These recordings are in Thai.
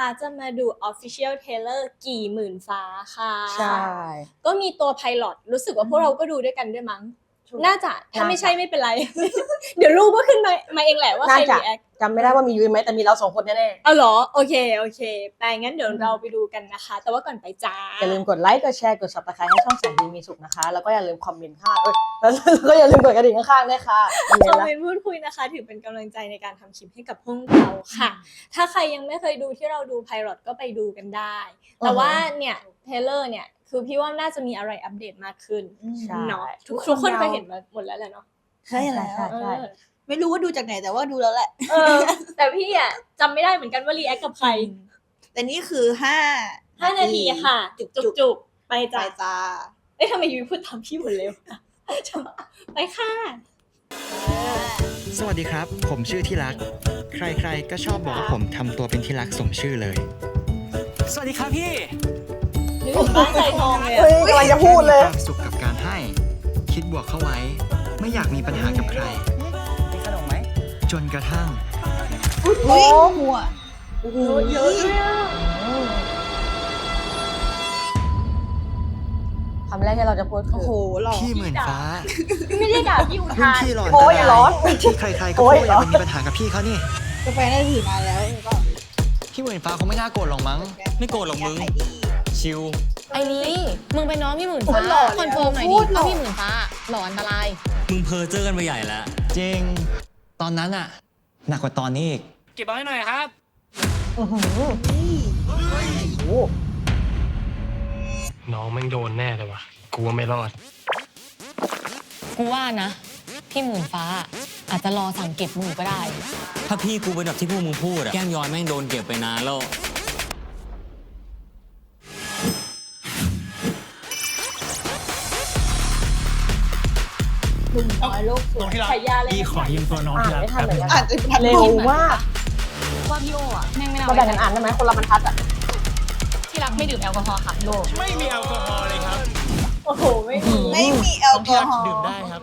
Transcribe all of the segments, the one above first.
นะคะจะมาดู Official Trailer กี่หมื่นฟ้าค่ะ ใช่ ก็มีตัวไพลอตรู้สึกว่าพวกเราก็ดูด้วยกันด้วยมั้ง น่าจะถ้าไม่ใช่ไม่เป็นไร เดี๋ยวรูปก็ขึ้นมามาเองแหละว่าใครน่าจะ รีแอคจำไม่ได้ว่ามียุ้ยไหมแต่มีเราสองคนแน่เอาเหรอโอเคโอเคแต่งั้นเดี๋ยวเราไปดูกันนะคะ แต่ว่าก่อนไปจ้า ๆอย่าลืมกดไลค์กดแชร์กด subscribe ให้ช่องแสนดีมีสุขนะคะ แล้วก็อย่าลืมคอมเมนต์ข้างเอ้ยแล้วก็อย่าลืมกดกระดิ่งข้างๆด้วยค่ะคอมเมนคอมต์ละ เมนต์พูดคุยนะคะ ถือเป็นกำลังใจในการทำคลิปให้กับพวกเราค่ะ ถ้าใครยังไม่เคยดูที่เราดูไพลอตก็ไปดูกันได้ แต่ว่าเนี่ยเทเลอร์เนี่ย คือพี่ว่าน่าจะมีอะไรอัปเดตมากขึ้นใช่ เนาะทุกทุกคนเคยเห็นมาหมดแล้วแหละเนาะใช่แล้วใช่ใช่ เออไม่รู้ว่าดูจากไหนแต่ว่าดูแล้วแหละ เออ แต่พี่อะจำไม่ได้เหมือนกันว่ารีแอคกับใครแต่นี่คือห้าห้านาทีค่ะ จุกจุกจุกไปไปจ้ะจ้าเอ้ยทำไมยูพูดตามพี่หมดเร็วไปค่ะ สวัสดีครับ ผมชื่อที่รัก ใครๆก็ชอบบอกว่าผมทำตัวเป็นที่รักสมชื่อเลย สวัสดีครับพี่ นึกถึงบ้านใจทองเลยอะเฮ้ยกำลังจะพูดเลยมีความสุขกับการให้ คิดบวกเข้าไว้ ไม่อยากมีปัญหากับใคร มีขนมไหมจนกระทั่งอุ้ยหัวโอ้โหเยอะเลยอะคำแรกที่เราจะพูดคืโอ้อโหหล่อ พี่หมื่นฟ้าไม่ได้ด่าพี่อุรุ่นทานพี่หล่อโอ้ยร้อนที่ใครๆก็โอ้พูยดอยากร้อนมีปัญหากับพี่เขานี่ กาแฟน่าจะถือมาแล้วก็พี่หมื่นฟ้าคงไม่น่าโกรธหรอกมั้ง ไม่โกรธหรอกมึง ขายดี ชิวไอ้นี้มึงเป็นน้องพี่หมื่นฟ้าคอนเฟิร์มหน่อยดิว่าพี่หมื่นฟ้าหล่ออันตราย มึงเพอเจอกันไปใหญ่แล้วจริง ตอนนั้นอะหนักกว่าตอนนี้อีกเก็บเอาให้หน่อยครับอื้อหือโอ้โหน้องแม่งโดนแน่เลยว่ะกูว่าไม่รอด กูว่านะ พี่หมื่นฟ้าอาจจะรอสั่งเก็บมึงอยู่ก็ได้ ถ้าพี่กูเป็นแบบที่พวกมึงพูดอะแก้มย้อยแม่งโดนเก็บไปนานแล้ว หนุ่มน้อยโลกสวยฉายาเลยพี่ขอยืมตัวน้องอ่านที่รักไม่ทันเหมือนกันอ่านจะทันเร็วมากว่าพี่โออะแม่งไม่น่าเราแบ่งกันอ่านได้ไหมคนละบรรทัดอะที่รักไม่ดื่มแอลกอฮอล์ค่ะโลไม่มีแอลกอฮอล์เลยครับ โอ้โห ไม่มีไม่มีแอลกอฮอล์ดื่มได้ครับ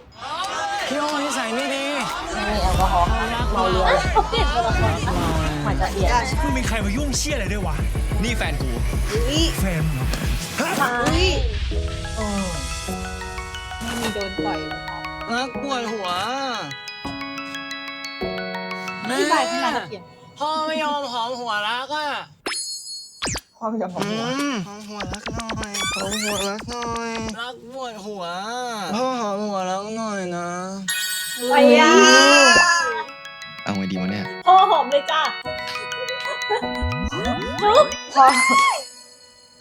พี่โอ้นิสัยไม่ดีไม่มีแอลกอฮอล์เมาเรือเลยเขาเปลี่ยนตัวละครปะหมายจะเปลี่ยนมึงมีใครมายุ่งเชี่ยอะไรด้วยวะนี่แฟนกูอุ้ยแฟนมึงเหรออุ้ยอืมไม่มีโดนปล่อย นักปวดหัวอธิบายขึ้นมาละเอียดพ่อไม่ยอมหอมหัวรักอะความยอมของหัวหอมหัวรักหน่อยหอมหัวรักหน่อยรักปวดหัวพ่อหอมหัวรักหน่อยนะไปย่าเอาไงดีวะเนี่ย พ่อหอมเลยจ้าจุ๊บพ่อ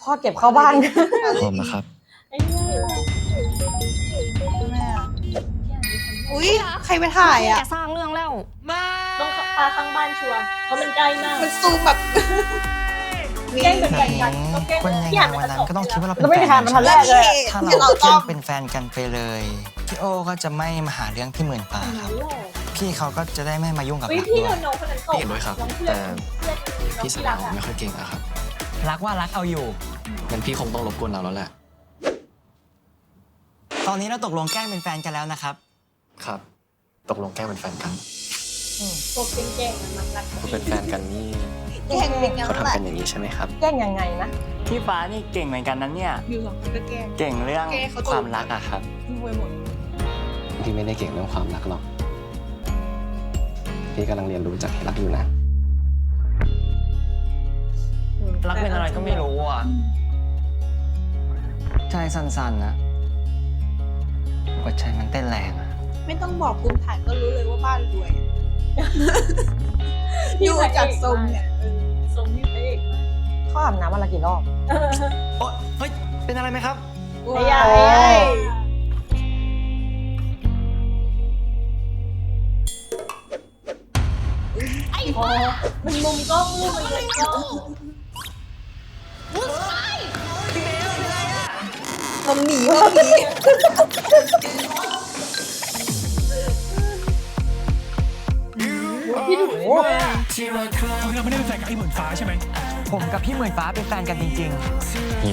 พ่อเก็บเข้าบ้าน พร้อมนะครับ อุ้ยใครไปถ่ายอะแกสร้างเรื่องแล้วต้องปลาข้างบ้านชัวร์เพราะมันใกล้มากมันซูมแบบ แกล้งเป็นแฟนกันเขาแกล้งคนยังพี่ไงอ่านวันมันนั้นจะก็ต้องคิดว่าเราเป็นก็ไม่มีใครมาทันแรกเลยอะถ้าที่เราเราแค่ต้องเป็นแฟนกันไปเลย พี่โอก็จะไม่มาหาเรื่องพี่หมื่นป่าครับ พี่เขาก็จะได้ไม่มายุ่งกับวิรักพี่ด้โดวยนน้องคนนั้นตกเห็นด้วยครับ น้องเพื่อนแต่เพื่อนน้องพี่สที่ลารัวกอะไม่ค่อยเก่งอะครับรักว่ารักเอาอยู่ งั้นพี่คงต้องรบกวนเราแล้วแหละ ตอนนี้เราตกลงแกล้งเป็นแฟนกันแล้วนะครับ ครับ ตกลงแกล้งเป็นแฟนกันตกเก่งๆอะมันรักเขาเป็นแฟนกันนี่แกล้งเป็นกันเขาแหทำละกันอย่างนี้ใช่ไหมครับ แกล้งยังไงนะ พี่ฟ้านี่เก่งเหมือนกันนั้นเนี่ยอยู่สองคนก็แกล้ง เก่งเรื่องแกเขาความรักอะครับรวยหมด พี่ไม่ได้เก่งเรื่องความรักหรอก พี่กำลังเรียนรู้จากที่รักอยู่นะ รักเป็นอะไรก็ไม่รู้อะ ใจสั่นๆนะหัวใจมันเต้นแรงอะ ไม่ต้องบอกภูมิฐานก็รู้เลยว่าบ้านรวยดูจากทรงเนี่ยออทรงพี่พระเอกมากเขาอาบน้ำวันละกี่รอบ โอ๊ยเฮ้ย เป็นอะไรไหมครับไอ้ยาไอ้ยาโอ้มันมุมกล้องลูกมันเลยกล้องมันหนีมันหนี พี่ดูเราไม่ได้เป็นแฟนกับไอ้หมื่นฟ้าใช่ไหมผมกับพี่หมื่นฟ้าเป็นแฟนกันจริง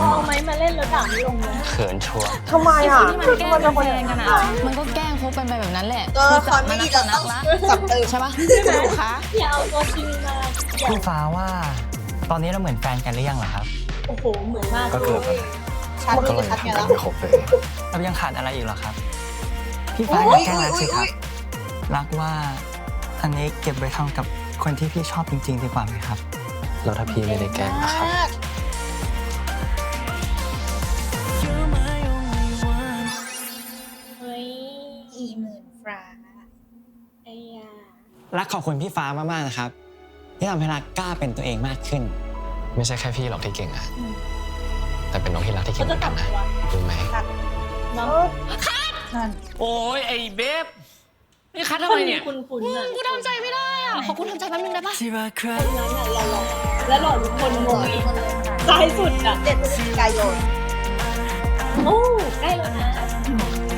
พอเอาไม้มาเล่นแล้วด่าไม่ลงเลย เขินชัวร์ทำไมอะที่มันแกล้งเป็นแฟนกันอะ มันก็แกล้งคบกันไปแบบนั้นแหละตัวละครไม่ดีเราต้องละจับเติมใช่ปะดูคะอย่าเอาตัวจริงมาอย่าๆพี่ฟ้าว่า ตอนนี้เราเหมือนแฟนกันหรือยังเหรอครับโอ้โห เหมือนมากก็เกือบเลแล้วยนะชัดก็เลเลยยชัดไงทำกัแล้นวไม่ครบเลย เรายังขาดอะไรอีกเหรอครับ พี่ฟ้าอุ๊อยย่าแกล้งรักสิครับอุ๊ยรักว่า อันนี้เก็บไว้ทำกับคนที่พี่ชอบจริง ๆ ดีกว่าไหมครับ แล้วถ้าพี่ไม่ได้แกล้งนะครับมากเฮ้ยอีหมื่นฟ้าไอ้ยารักขอบคุณพี่ฟ้ามากๆนะครับ ที่ทำให้รักกล้าเป็นตัวเองมากขึ้น ไม่ใช่แค่พี่หรอกที่เก่งอะแต่เป็นน้องที่รักที่เก่เขางเหจะมือนกลักับนนะวะรู้ไหม น้องนั่น โอ้ยไอ้เบฟ นี่คัดทำคนไมเนี่ยคุณคุณๆอะกูทำใจไม่ได้อะขอกูทำใจแป๊บนึงได้ปะคนนั้นอะเราหล่อและหล่อทุกคนงงเองซ้ายสุดอะเจ็ดพฤศจิกายนโอ้ใกล้แล้วนะ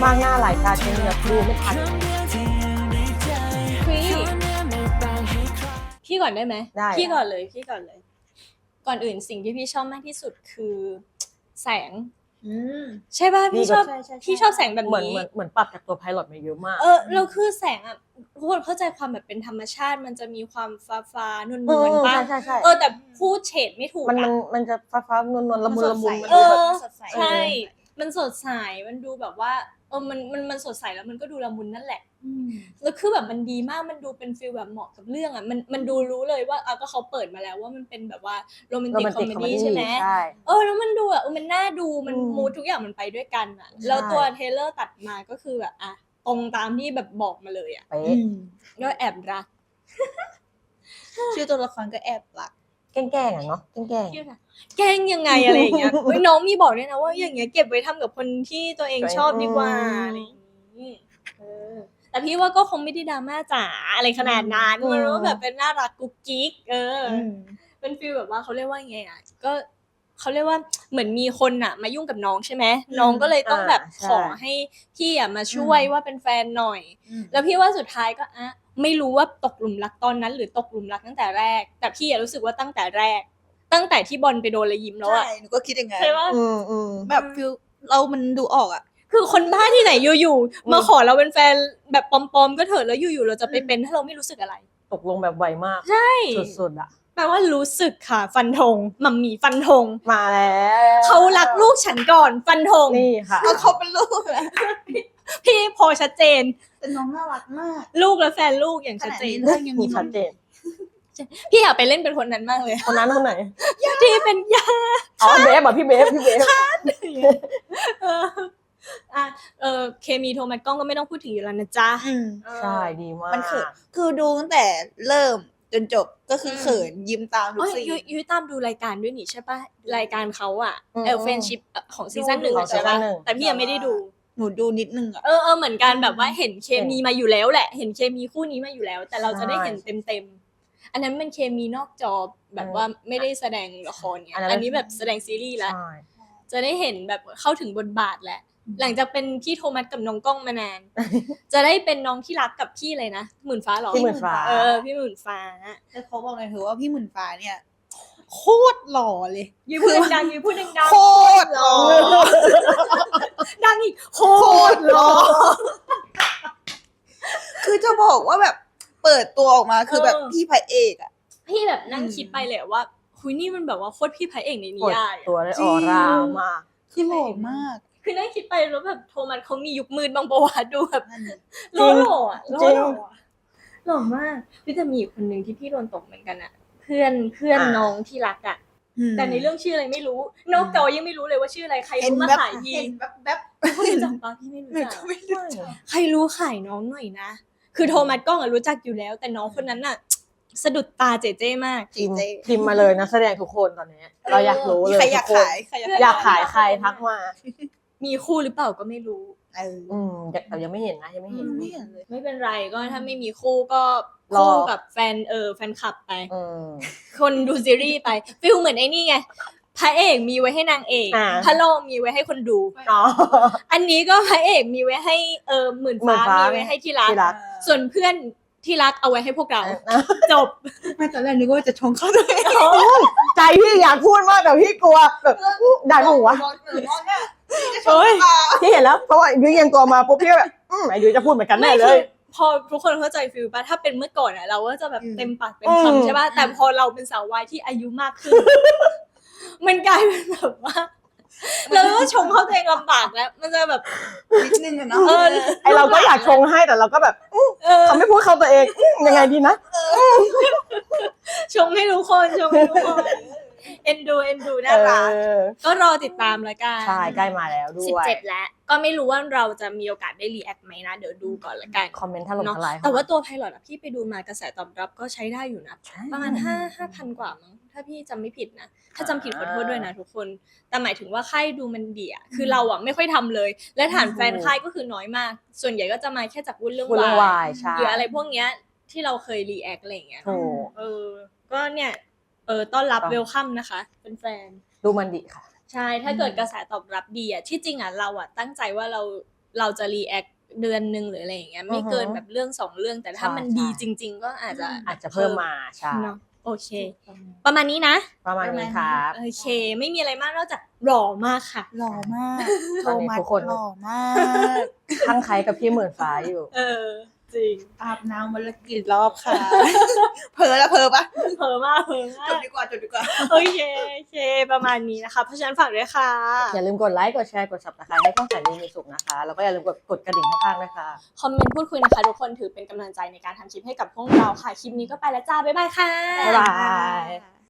มากหน้าหลายตาจนแบบดูไม่ทันพี่พี่ก่อนได้ไหมได้ พี่ก่อนเลยพี่ก่อนเลย ก่อนอื่นสิ่งที่พี่ชอบมากที่สุดคือ แสง อืมใช่ป่ะพี่ชอบใช่ใช่ใช่ พี่ชอบแสงแบบเหมือนนี้ เหมือนเหมือนปรับจากตัวไพลอตมาเยอะมาก เออเราคือแสงอะทุกคนเข้าใจความแบบเป็นธรรมชาติมันจะมีความฟ้าฟ้าๆนวลเออนๆบ้างใช่ใช่เออแต่พูดเฉดไม่ถูกมันมันอะ มันจะฟ้าฟ้าๆนวลนวลๆละมุนละมุนมันเอดูอ แบบ สดใส ใช่ มันสดใส มันดูแบบว่าเออมันมันมันสดใสแล้วมันก็ดูละมุนนั่นแหละ อืมแล้วคือแบบมันดีมากมันดูเป็นฟิลแบบเหมาะกับเรื่องอะมันมันดูรู้เลยว่าเอาก็เขาเปิดมาแล้วว่ามันเป็นแบบว่าโรแมนโรติกแมนคอติมกเมคอมเมดี้ดี้ใช่ไหม ใช่ เออแล้วมันดูอะเออมันน่าดูมันอืมมูดทุกอย่างมันไปด้วยกันอะใช่แล้วตัวเทรลเลอร์ตัดมาก็คือแบบอะตรงตามที่แบบบอกมาเลยอะเป๊ะ อืมก็แอบรัก ชื่อตัวละครก็แอบรัก แกล้งๆอะเนาะแกล้งที่แบบแกล้งยังไงอะไรอย่างเงี้ยเฮ้ยน้องมีบอกด้วยนะว่าอย่างเงี้ยเก็บไว้ทำกับคนที่ตัวเองชอบดีกว่าอะไรอย่างงี้เออแต่พี่ว่าก็คงไม่ได้ดราม่าจ๋าอะไรขนาดนั้นมันก็แบบเป็นน่ารักกุ๊กกิ๊กเออออืม เป็นฟีลแบบว่าเขาเรียกว่าไงอะก็เขาเรียกว่าเหมือนมีคนอะ มายุ่งกับน้องใช่ไหมน้องก็เลยต้องแบบขอให้พี่อะมาช่วยว่าเป็นแฟนหน่อยแล้วพี่ว่าสุดท้ายก็อะ ไม่รู้ว่าตกหลุมรักตอนนั้น หรือตกหลุมรักตั้งแต่แรก แต่พี่อะรู้สึกว่าตั้งแต่แรก ตั้งแต่ที่บอลไปโดนระยิ้มแล้วใช่อะหนูก็คิดอย่างไงนใช่ปะๆอืมอืมแบบฟิลเรามันดูออกอะ คือคนบ้าที่ไหนอยู่อืมๆมาขอเราเป็นแฟนแบบปลอมๆก็เถอะแล้วอยู่ๆเราจะไปเป็นถ้าเราไม่รู้สึกอะไรตกลงแบบไวมาก ใช่สุดๆอะแปลว่ารู้สึกค่ะ ฟันธงมัมมี่ฟันธงมาแล้วเขารักลูกฉันก่อนฟันธงนี่ค่ะ เอาเขาเป็นลูกอะ พี่พอชัดเจน แต่น้องน่ารักมากลูกและแฟนลูกอย่างชัดเจนขนาดนี้เรื่องยังมีชัดเจนพี่อยากไปเล่นเป็นคนนั้นมากเลย คนนั้นคนไหนที่เป็นยาอ๋อเบฟอะพี่เบฟพี่เบฟเอออะเออเคมีโทมัสกล้องก็ไม่ต้องพูดถึงอยู่แล้วนะจ๊ะอืมใช่ดีมากมันเขินคือดูตั้งแต่เริ่มจนจบก็คือเขินยิ้มตามทุเอ้กยซียุ้ยยุ้ยตามดูรายการด้วยนี่ใช่ปะรายการเขาอะอืมเอลเฟนชิพของซีซั่นหนึ่งของใช่ซีซั่ปะนหนึ่งแต่พี่ยังไม่ได้ดู หนูดูนิดนึงอะเออเออเหมือนกันแบบว่าเห็นเคมีมาอยู่แล้วแหละ เห็นเคมีคู่นี้มาอยู่แล้ว แต่เราจะได้เห็นเต็มเต็มๆอันนั้นมันเคมีนอกจอแบบว่าไม่ได้แสดงละครไงอันนั้น อันนี้แบบแสดงซีรีส์แล้วใช่ จะได้เห็นแบบเข้าถึงบทบาทแหละหลังจากเป็นพี่โทมัสกับน้องกล้องมานาน จะได้เป็นน้องที่รักกับพี่เลยนะหมื่นฟ้าเหรอพี่หมื่นฟ้า เออพี่หมื่นฟ้า แต่เขาบอกเลยเถอะว่าพี่หมื่นฟ้าเนี่ย โคตรหล่อเลยยืนพูดดังๆยืนพูดดังโคตรหล่อๆดังอีกโคโคตตรรหล่อคือจะบอกว่าแบบเปิดตัวออกมาคือแบบพี่พระเอกอะพี่แบบนั่งอืมคิดไปเลยว่าคุยนี่มันแบบว่าโคตรพี่พระเอกในนิกดยายอะตัวได้ออร่ามากคือหล่อมาก คือนั่งคิดไปแล้วแบบโทมัสเขามียุคมืดบางประวัติดูแบบนั่นน่ะหล่อหล่ออะหล่อจริงหล่ออะหล่อมากพี่จะมีอีกคนหนึ่งที่พี่โดนตกเหมือนกันอะ เพื่อนเพื่อนอ่า น้องที่รักอะอืมแต่ในเรื่องชื่ออะไรไม่รู้นอกจอยังไม่รู้เลยว่าชื่ออะไรใครเห็นรู้มาแบบขายทีเห็นแบบแบบพี่รู้จักปะพี่ไม่รู้หนูจักก็ไม่รู้จัก ใครรู้ขายน้องหน่อยนะ คือโทมัสกล้องอะรู้จักอยู่แล้ว แต่น้องคนนั้นอะสะดุดตาเจเจมากจริงจริงพิมพ์มาเลยนะแสดงทุกคนตอนนี้ เราอยากรู้เลยใครอยากทุคนขายใครอยากอยากขายใครทักมา มีคู่หรือเปล่าก็ไม่รู้ เอออืมแต่ยังไม่เห็นนะยังไม่เห็น ไม่เห็นเลย ไม่เป็นไรก็ถ้าไม่มีคู่ก็รอ คู่กับแฟนเออแฟนคลับไป อืม คนดูซีรีส์ไปฟิลเหมือนไอ้นี่ไงพระเอกมีไว้ให้นางเอกอ่า พระโลกมีไว้ให้คนดู อ๋อ อันนี้ก็พระเอกมีไว้ให้เออหมื่นหมื่ฟ้านฟ้ามีไว้ให้ที่รักที่รัก ส่วนเพื่อนที่รักเอาไว้ให้พวกเรา จบ ไม่ตอนแรกนึกว่าจะชงเข้าด้วยใจพี่อยากพูดมากแต่พี่กลัวแบบได้ปะวะโอ้ย พี่เห็นแล้วเพราะว่ายุ้ยเอียังตัวมาปุ๊บพี่ก็แบบอืมไอ้ยุ้ยจะพูดเหมือนกันแน่เลยพพอทุกคนเข้าใจฟิลป่ะถ้าเป็นเมื่อก่อนอะเราก็จะแบบอืมเต็มปากเต็มอืม คำใช่ป่ะแต่พอเราเป็นสาววายที่อายุมากขึ้น มันกลายเป็นแบบว่าเราก็ชงเข้าตัวเองลำบากแล้ว มันจะแบบ นิดนึงอะเนาะเออ ไอเราก็อยากชงให้แต่เราก็แบบเออเขาไม่พูดเขาตัวเองอื้อยังไงดีนะชงให้ทุกคนชงให้ทุกคน เอ็นดูเอ็นดูน่ารักเออก็รอติดตามแล้วกันใช่ใกล้มาแล้วด้สิบวย เจ็ดแล้ว ก็ไม่รู้ว่าเราจะมีโอกาสได้รีแอคไหมนะ เดี๋ยวดูก่อนละกัน คอมเมนต์ถล่มเนาะทลายแต่ว่าตัวไพลอตอะพี่ไปดูมากระแสตอบรับก็ใช้ได้อยู่นะใช่ประมาณห้าห้าพันกว่ามั้งถ้าพี่จำไม่ผิดนะ ถ้าจำผิดขอโทษด้วยนะทุกคน แต่หมายถึงว่าค่ายดูมันดีอะคือเราอะไม่ค่อยทำเลย และฐานแฟนค่ายก็คือน้อยมาก ส่วนใหญ่ก็จะมาแค่จากวุ้นเรื่องคุณเรื่องวาวายยใช่หรืออะไรพวกเนี้ยที่เราเคยรีแอคอะไรอย่างเงี้ยถูก เออ ก็เนี่ย เออต้อนรับต้องเวลคัมนะคะเป็นแฟนดูมันดีค่ะ ใช่ถ้าเกิดกระแสตอบรับดีอะที่จริงอะเราอะตั้งใจว่าเราเราจะรีแอคเดือนหนึ่งหรืออะไรอย่างเงี้ยไม่เกินอือฮึแบบเรื่องสองเรื่องแต่ถ้าใช่มันดีใช่จริง ๆ ก็อาจจะอาจจะเพิ่มมาใช่เนาะโอเค ประมาณนี้นะ ประมาณนี้ครับโอเค ไม่มีอะไรมากนอกจากหล่อมากค่ะ หล่อมากตอนนี้ทุกคนหล่อมากข้างใครกับพี่หมื่นฟ้าอยู่ เออ จริงอาบน้ำวันละกี่รอบค่ะ เพอละเพอปะเพอมากเพอมาจบกดีกว่าจบดีกว่า โอเคโอเค ประมาณนี้นะคะ เพราะฉะนั้นฝากด้วยค่ะ อย่าลืมกดไลค์ กดแชร์ กด subscribe ให้ช่องแสนดีมีสุขนะคะ แล้วก็อย่าลืมกดกดกระดิ่งข้างๆด้วยค่ะ คอมเมนต์พูดคุยนะคะ ทุกคนถือเป็นกำลังใจในการทำคลิปให้กับพวกเราค่ะ คลิปนี้ก็ไปแล้วจ้า บ๊ายบายค่ะ บ๊ายบาย